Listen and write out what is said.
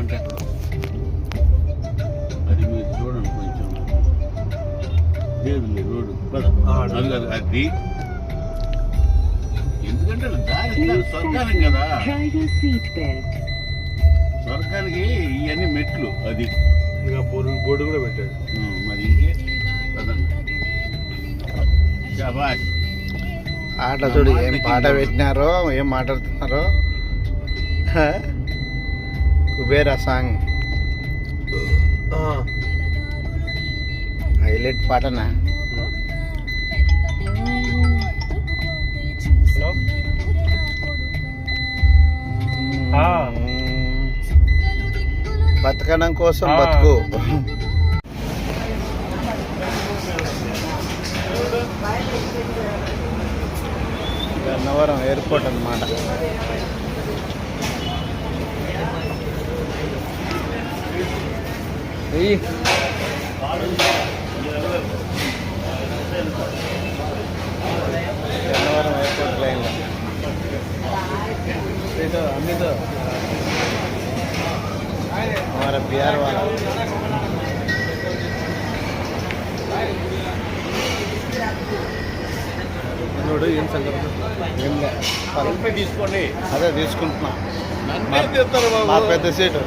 అంటే అది మీరు చూడండి కొంచెం. లేదు లేదు రోడ్డు అది కాదు అది. ఎందుకంటే దారి స్వర్గానికి కదా. fasten driver seat belt. స్వర్గానికి ఇవన్నీ మెట్లు అది. ఇంకా బోర్డు బోర్డు కూడా పెట్టాడు. మరి ఇంకే? పదండి. శాబాష్ ఆట చూడు ఏం పాట పెట్టినారో ఏం మాట్లాడుతున్నారో. కుబేరా సాంగ్ హైలైట్ పాటనా? ఆ. బతకడం కోసం. బతుకు. గన్నవరం ఎయిర్పోర్ట్ అన్నమాట. గన్నవరం ఎయిర్పోర్ట్ లైన్లో ఇదో అమ్మిదో हमारा बिहार वाला చూడు ఏం సంగతి ఏం లే. సెల్ఫీ తీసుకోండి అదే తీసుకుంటున్నా నన్నే తెస్తారు మా బాబు పెద్ద సీటు